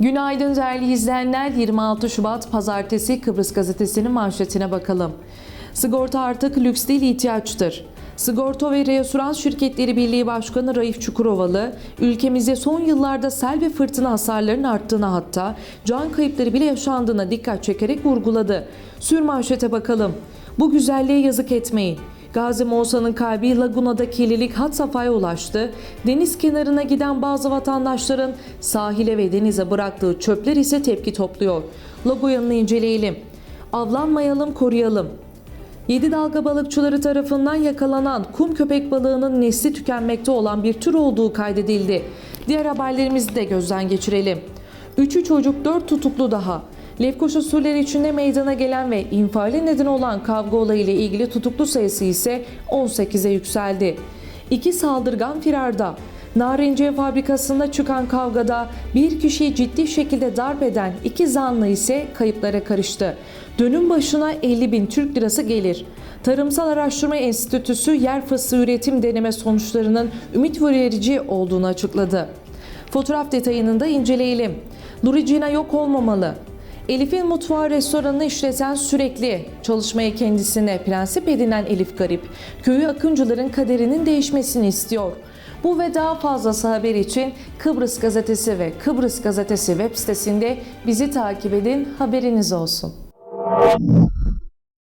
Günaydın değerli izleyenler. 26 Şubat Pazartesi Kıbrıs Gazetesi'nin manşetine bakalım. Sigorta artık lüks değil ihtiyaçtır. Sigorta ve Reasürans Şirketleri Birliği Başkanı Raif Çukurovalı, ülkemizde son yıllarda sel ve fırtına hasarlarının arttığına hatta can kayıpları bile yaşandığına dikkat çekerek vurguladı. Sür manşete bakalım. Bu güzelliğe yazık etmeyin. Gazi Moğsa'nın kalbi Laguna'da kirlilik had safhaya ulaştı. Deniz kenarına giden bazı vatandaşların sahile ve denize bıraktığı çöpler ise tepki topluyor. Logo yanını inceleyelim. Avlanmayalım, koruyalım. 7 dalga balıkçıları tarafından yakalanan kum köpek balığının nesli tükenmekte olan bir tür olduğu kaydedildi. Diğer haberlerimizi de gözden geçirelim. 3'ü çocuk 4 tutuklu daha. Lefkoşa Surleri içinde meydana gelen ve infiale neden olan kavga olayıyla ilgili tutuklu sayısı ise 18'e yükseldi. İki saldırgan firarda. Narenciye fabrikasında çıkan kavgada bir kişiyi ciddi şekilde darp eden iki zanlı ise kayıplara karıştı. Dönüm başına 50 bin Türk lirası gelir. Tarımsal Araştırma Enstitüsü yer fıstığı üretim deneme sonuçlarının ümit verici olduğunu açıkladı. Fotoğraf detayını da inceleyelim. Nuricina yok olmamalı. Elif'in mutfağı restoranını işleten sürekli çalışmaya kendisine prensip edinen Elif Garip, köyü akıncıların kaderinin değişmesini istiyor. Bu ve daha fazlası haber için Kıbrıs Gazetesi ve Kıbrıs Gazetesi web sitesinde bizi takip edin, haberiniz olsun.